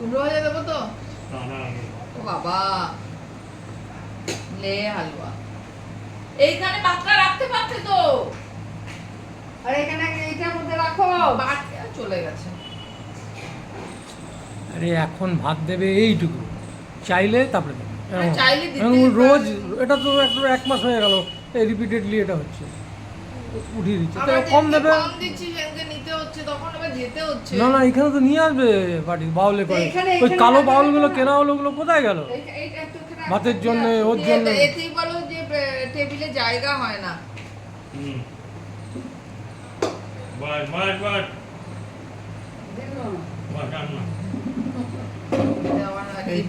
কুমড়ো ভাজা দেবো তো না না ও বাবা। লে হালুয়া। এইখানে রাখতে পারতে তো। আর এখানে এইটার মধ্যে রাখো। চলে গেছে। আরে এখন ভাত দেবে এইটুকু। চাইলে তারপরে দেবে। রোজ এটা তো একটু এক মাস হয়ে গেল। এই রিপিটেডলি এটা হচ্ছে। উঠিয়ে দিচ্ছে। তো কম যেদিনকে দেবে। কম দিচ্ছি সেদিনকে নিতে হচ্ছে তখন আবার যেতে হচ্ছে। না না এখানে তো নিয়ে আসবে বাড়ি বাউলে করে। ওই কালো বাউলগুলো কেনা হলো ওগুলো কোথায় গেল? ভাতের জন্য ওর জন্য। এতেই বলো যে টেবিলে জায়গা হয় না। হুম।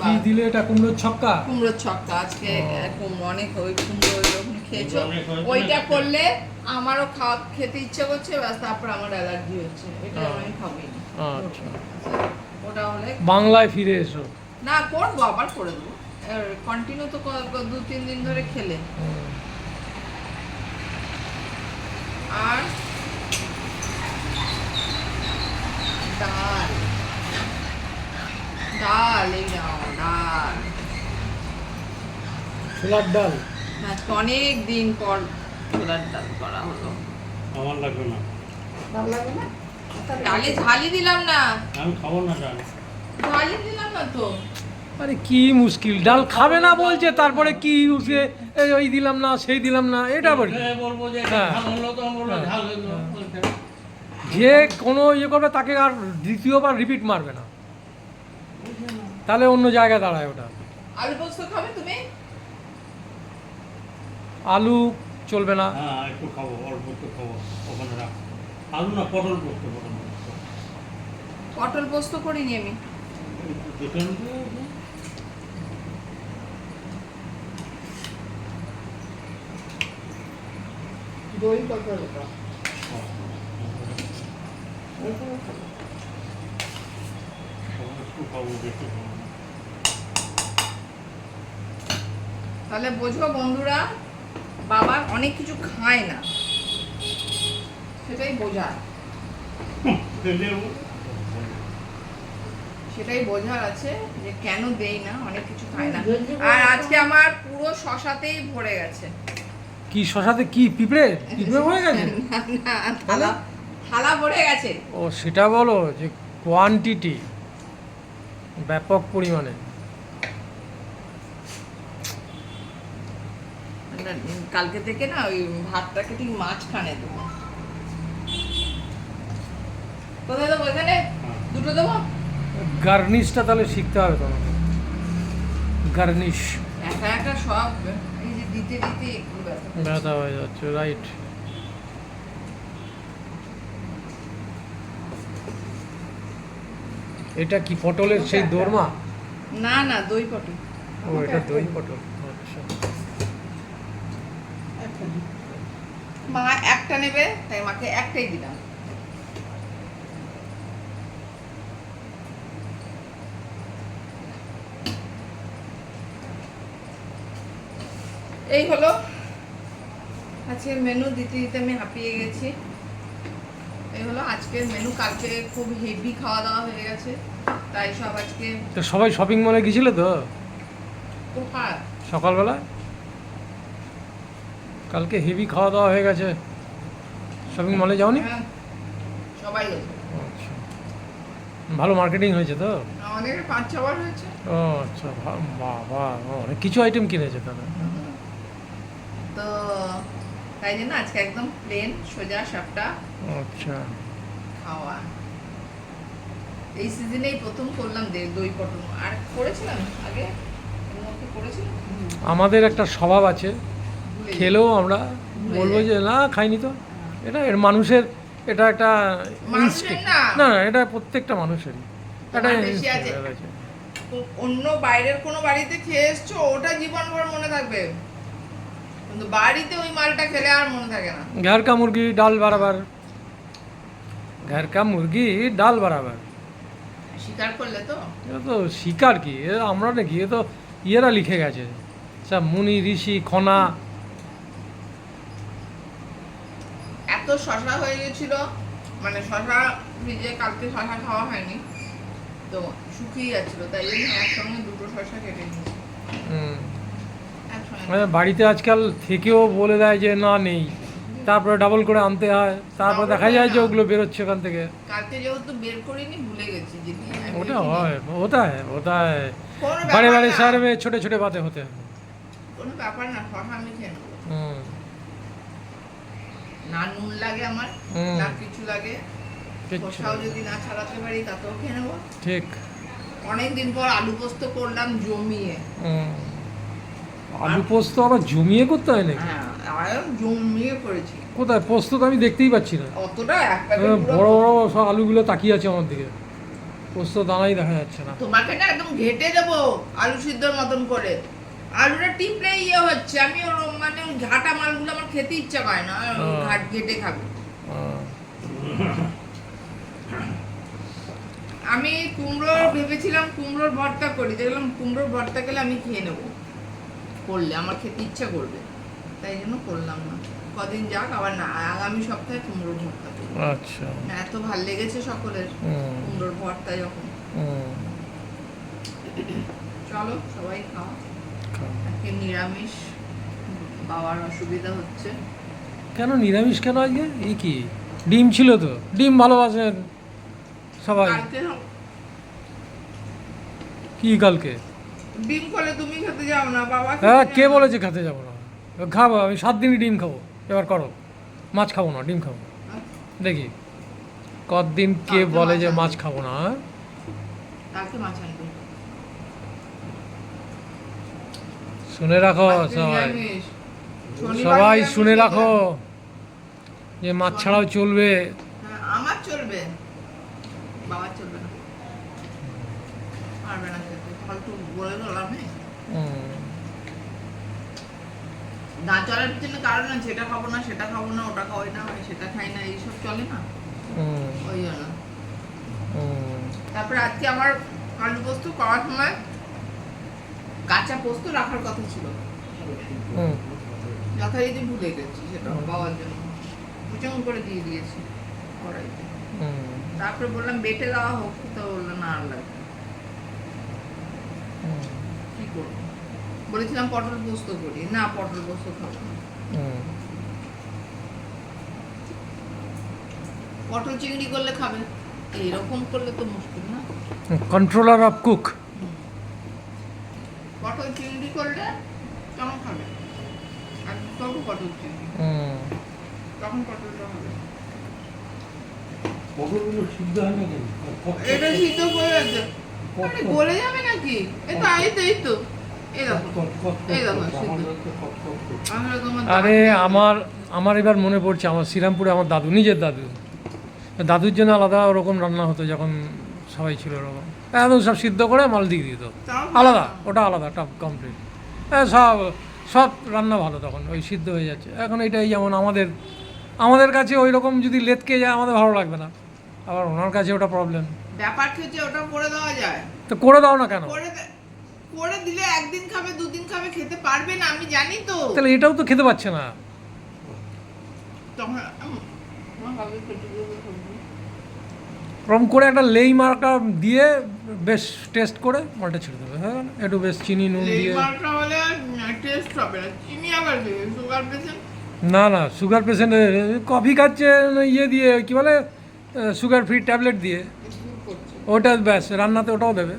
কি দিলে এটা কুমড়োর ছক্কা? কুমড়োর ছক্কা আজকে অনেক ওই কুমড়ো ওইরকম খেয়েছো? ওইটা করলে আমারও খাওয়া খেতে ইচ্ছে করছে ব্যাস তারপর আমার অ্যালার্জি হচ্ছে। এটা। আমি খাবই আচ্ছা। ওটা হলে বাংলায় ফিরে এসো। না করব আবার করে দেবো। কন্টিনিউ তো দু তিন দিন ধরে খেলে। আর ডাল। ডাল এই নাও ডাল। ছোলার ডাল। আজকে অনেক দিন পর ছোলার ডাল করা হলো। আমার লাগবে না। ভালো লাগে না? ডালে ঝালি দিলাম না। আমি খাব না ডাল। ঝালি দিলাম না তো। আরে কি মুশকিল ডাল খাবে না বলছে তারপরে কি উঠে ওই দিলাম না সেই দিলাম না এটা হ্যাঁ। বলব হ্যাঁ। যে কোনো ইয়ে করবে তাকে আর দ্বিতীয়বার রিপিট মারবে না। তাহলে অন্য জায়গায় দাঁড়ায় ওটা। আলু পোস্ত খাবে তুমি? আলু চলবে না। হ্যাঁ একটু খাব অল্প একটু খাব ওখানে রাখ। আলু না পটল করতে পটল পটল পোস্ত করিনি আমি। দই কত একটু খাব বেশি খাব তাহলে বোঝো বন্ধুরা বাবা অনেক কিছু খায় না। সেটাই বোঝার। সেটাই বোঝার আছে যে কেন দেই না অনেক কিছু খায় না। আর আজকে আমার পুরো শশাতেই ভরে গেছে। কি শশাতে কি পিঁপড়ে? পিঁপড়ে হয়ে গেছে? না, থালা থালা ভরে গেছে। ও সেটা বলো যে কোয়ান্টিটি ব্যাপক পরিমাণে। কালকে থেকে না ওই ভাতটাকে ঠিক মাঝখানে দেবো। কোথায় দেবো এখানে? দুটো দেবো? গার্নিশটা তাহলে শিখতে হবে তোমাকে। গার্নিশ। একা একা সব এই যে দিতে দিতে একটু ব্যথা হয়ে যাচ্ছে রাইট। এটা কি পটলের সেই দোরমা? না না দই পটল। ও এটা দই পটল আচ্ছা একটা দিই। মা একটা নেবে তাই মাকে একটাই দিলাম। এই হলো আজকের মেনু দিতে দিতে আমি হাঁপিয়ে গেছি। এই হলো আজকের মেনু কালকে খুব হেভি খাওয়া দাওয়া হয়ে গেছে তাই সব আজকে সবাই শপিং মলে গেছিলে তো? কোথায় সকালবেলা? কালকে হেভি খাওয়া দাওয়া হয়ে গেছে। শপিং মলে যাওনি? হ্যাঁ, সবাই আচ্ছা। ভালো মার্কেটিং হয়েছে তো? আমাদের পাঁচ ছবার হয়েছে। ও আচ্ছা বাবা অনেক কিছু আইটেম কিনেছে তাহলে। তো তাই জন্য আজকে একদম প্লেন সোজা সাপটা আচ্ছা। খাওয়া। এই সিজনেই প্রথম করলাম দে- দই পটল। আর করেছিলাম আগে? করেছিলাম? আমাদের একটা স্বভাব আছে খেলেও আমরা বলব যে না খাইনি তো। এটা এর মানুষের এটা একটা না। না এটা প্রত্যেকটা মানুষের। একটা অন্য বাইরের কোনো বাড়িতে খেয়ে এসছো ওটা জীবনভর মনে থাকবে। কিন্তু বাড়িতে ওই মালটা খেলে আর মনে থাকে না। মুরগি ডাল বারাবার ঘেরকা মুরগি ডাল বারাবার শিকার করলে তো? এটা তো শিকার কি? আমরা নাকি এ তো ইয়েরা লিখে গেছে। মুনি ঋষি খনা তো শশা হয়ে গেছিল। মানে শশা ভিজে কালকে শশা খাওয়া হয়নি। তো শুকিয়ে যাচ্ছিল তাই জন্য একসঙ্গে দুটো শশা কেটে নিয়েছি। মানে বাড়িতে আজকাল থেকেও বলে দেয় যে না নেই। তারপরে ডাবল করে আনতে হয়। তারপরে দেখা যায় যে ওগুলো বেরোচ্ছে ওখান থেকে। ওটা হয় ওটা হয় ওটা হয় বাড়ি বারে সারবে ছোট ছোট বাতে হতে। কোনো ব্যাপার না না নুন লাগে আমার না কিছু লাগে। না। যদি না ছাড়াতে পারি তাতেও খেয়ে নেব। ঠিক। অনেকদিন পর আলু পোস্ত করলাম জমিয়ে। আলু পোস্ত আবার জমিয়ে করতে হয় নাকি? হ্যাঁ জমিয়ে করেছি। কোথায়? পোস্ত তো আমি দেখতেই পাচ্ছি না। অতটা বড় বড় সব আলুগুলো তাকিয়ে আছে আমার দিকে। পোস্ত দানাই দেখা যাচ্ছে না। তোমাকে না একদম ঘেটে দেবো আলু সিদ্ধর মতন করে। আলুটা টিপলে ইয়ে হচ্ছে। আমি ওর মানে ঘাটা মালগুলো আমার খেতে ইচ্ছা করে না। ঘাট ঘেটে খাবে। আমি কুমড়োর ভেবেছিলাম কুমড়োর ভর্তা করি। দেখলাম কুমড়োর ভর্তা গেলে আমি খেয়ে নেব। করলে আমার খেতে ইচ্ছা করবে। তাই জন্য করলাম না। কদিন যাক আবার না আগামী সপ্তাহে কুমড়োর ভর্তা আচ্ছা। এত ভালো লেগেছে সকলের কুমড়োর ভর্তা যখন। চলো সবাই খাও। আজকে নিরামিষ বাবার অসুবিধা হচ্ছে। কেন নিরামিষ কেন আজকে? এই কি? ডিম ছিল তো। ডিম ভালোবাসেন সবাই। কি কালকে? ডিম করলে তুমি খেতে যাও না বাবা হ্যাঁ কে বলেছে খেতে যাব না? খাব আমি সাত দিনই ডিম খাব। এবার করো। মাছ খাব না ডিম খাব দেখি। কতদিন কে বলে যে মাছ মাছ খাব না হ্যাঁ? কালকে মাছ শুনে রাখো সবাই। সবাই শুনে রাখো যে মাছ ছাড়াও চলবে। হ্যাঁ, আমার চলবে। না। পারবে না ফালতু বলে দিলাম হ্যাঁ না চলার কারণ আছে এটা খাব না সেটা খাব না ওটা খাওয়াই না আমি সেটা খাই না এইসব চলে না। হুম, ওই জন্য। তারপরে আজকে আমার আলু পোস্ত করার সময় কাঁচা পোস্ত রাখার কথা ছিল। যথারীতি ভুলে গেছি সেটা পাওয়ার জন্য। কুচন করে দিয়ে দিয়েছি কড়াইতে। তারপরে বললাম বেটে দেওয়া হোক তো বলল না আর লাগবে কি করব? বলেছিলাম পটল পোস্ত করি। না পটল পোস্ত খাব না। পটল চিংড়ি করলে খাবে। এইরকম করলে তো মুশকিল না। কন্ট্রোলার অফ কুক করলে খাবে আর করব পটল চিংড়ি তখন পটলটা হবে। পটলগুলো সিদ্ধ হয় না কেন? এটা সিদ্ধ করে আছে আরে গলে যাবে নাকি? এই তো এই তো এই তো। এই দেখো। এই দেখো সিদ্ধ। আমরা তোমার আরে আমার আমার এবার মনে পড়ছে আমার শ্রীরামপুরে আমার দাদু নিজের দাদু। দাদুর জন্য আলাদা ওরকম রান্না হতো যখন সবাই ছিল ওরকম। একদম সব সিদ্ধ করে মাল দিয়ে দিত। আলাদা ওটা আলাদা টপ কমপ্লিট হ্যাঁ সব সব রান্না ভালো তখন ওই সিদ্ধ হয়ে যাচ্ছে। এখন এটাই যেমন আমাদের আমাদের কাছে ওই রকম যদি লেতকে যায় আমাদের ভালো লাগবে না। আবার ওনার কাছে ওটা প্রবলেম ব্যাপার হচ্ছে ওটা করে দেওয়া যায়? তো করে দাও না কেন? করে দিলে একদিন খাবে দুদিন খাবে খেতে পারবে না আমি জানি তো। তাহলে এটাও তো খেতে পাচ্ছে না। তখন ক্রম করে একটা লেই মার্কা দিয়ে বেশ টেস্ট করে মালটা ছেড়ে দেবে। হ্যাঁ একটু বেশ চিনি নুন দিয়ে। টেস্ট হবে না। চিনি আবার সুগার পেশেন্ট না না সুগার পেশেন্ট কফি খাচ্ছে ইয়ে দিয়ে কি বলে সুগার ফ্রি ট্যাবলেট দিয়ে। ওটা ব্যাস রান্নাতে ওটাও দেবে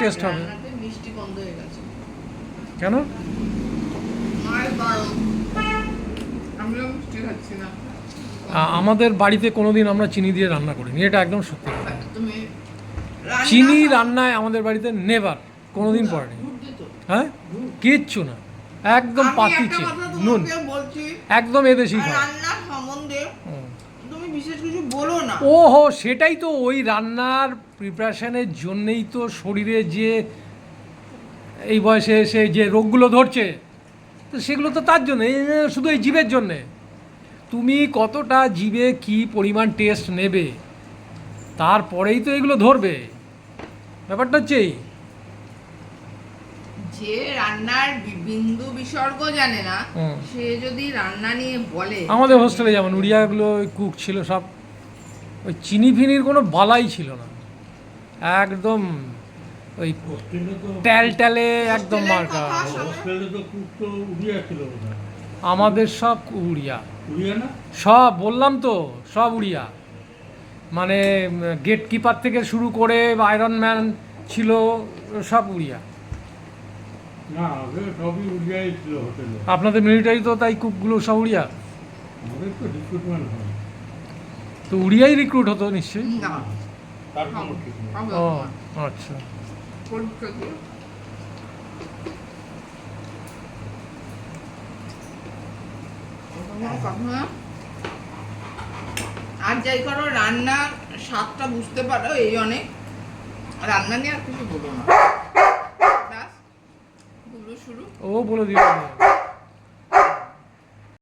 টেস্ট হবে। রান্নাতে মিষ্টি বন্ধ হয়ে গেছে। কেন? আমিও মিষ্টি খাচ্ছি না। আমাদের বাড়িতে কোনোদিন আমরা চিনি দিয়ে রান্না করিনি এটা একদম সত্যি কথা। চিনি রান্নায় আমাদের বাড়িতে নেভার কোনোদিন পড়েনি। হ্যাঁ? কিচ্ছু না। একদম পাতি চিনি নুন। একদম এদেশি না। ওহো সেটাই তো ওই রান্নার প্রিপারেশনের জন্যেই তো শরীরে যে এই বয়সে এসে যে রোগগুলো ধরছে তো সেগুলো তো তার জন্য শুধু এই জীবের জন্যে। তুমি কতটা জীবে কি পরিমাণ টেস্ট নেবে? তারপরেই তো এগুলো ধরবে। ব্যাপারটা হচ্ছে যে রান্নার বিন্দু বিসর্গ জানে না সে যদি রান্না নিয়ে বলে। আমাদের হোস্টেলে যেমন উড়িয়াগুলো কুক ছিল সব ওই চিনি ফিনির কোনো বালাই ছিল না। একদম ওই ট্যাল ট্যালে একদম মার্কা। হোস্টেলে তো কুক তো উড়িয়া ছিল হয় আমাদের সব উড়িয়া। উড়িয়া না? সব বললাম তো সব উড়িয়া। মানে গেট কিপার থেকে শুরু করে আয়রন ম্যান ছিল সব উড়িয়া। না আগে সবই উড়িয়াই ছিল হোটেলে আপনাদের মিলিটারি তো তাই কুকগুলো সব উড়িয়া? আমাদের তো রিক্রুটমেন্ট হয়। তো উড়িয়াই রিক্রুট হতো নিশ্চয়ই? না। তার কোনো ঠিক নেই। ও আচ্ছা। না। আর যাই করো, রান্নার স্বাদটা বুঝতে পারো এই অনেক। রান্না নিয়ে আর কিছু বলো না। ও বলে দিও